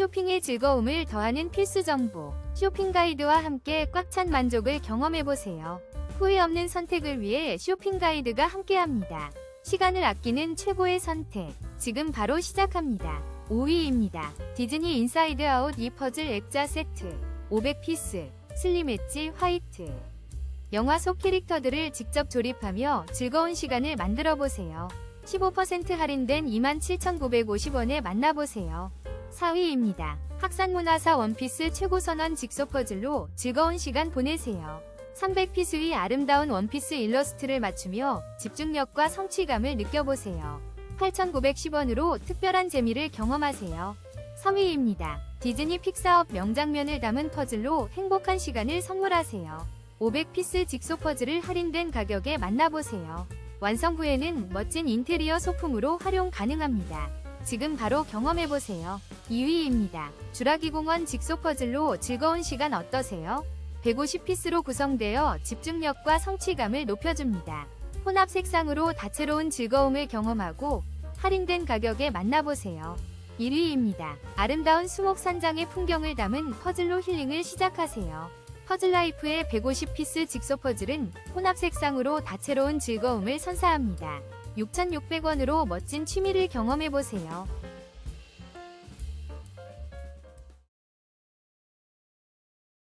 쇼핑의 즐거움을 더하는 필수 정보. 쇼핑 가이드와 함께 꽉 찬 만족을 경험해보세요. 후회 없는 선택을 위해 쇼핑 가이드가 함께합니다. 시간을 아끼는 최고의 선택. 지금 바로 시작합니다. 5위입니다. 디즈니 인사이드 아웃 이 퍼즐 액자 세트. 500피스. 슬림 엣지 화이트. 영화 속 캐릭터들을 직접 조립하며 즐거운 시간을 만들어 보세요. 15% 할인된 27,950원에 만나보세요. 4위입니다. 학산문화사 원피스 최고 선언 직소 퍼즐로 즐거운 시간 보내세요. 300피스의 아름다운 원피스 일러스트를 맞추며 집중력과 성취감을 느껴보세요. 8,910원으로 특별한 재미를 경험하세요. 3위입니다. 디즈니 픽사업 명장면을 담은 퍼즐로 행복한 시간을 선물하세요. 500피스 직소 퍼즐을 할인된 가격에 만나보세요. 완성 후에는 멋진 인테리어 소품으로 활용 가능합니다. 지금 바로 경험해보세요. 2위입니다. 주라기 공원 직소 퍼즐로 즐거운 시간 어떠세요? 150피스로 구성되어 집중력과 성취감을 높여줍니다. 혼합 색상으로 다채로운 즐거움을 경험하고 할인된 가격에 만나보세요. 1위입니다. 아름다운 수목 산장의 풍경을 담은 퍼즐로 힐링을 시작하세요. 퍼즐라이프의 150피스 직소 퍼즐은 혼합 색상으로 다채로운 즐거움을 선사합니다. 6,600원으로 멋진 취미를 경험해보세요.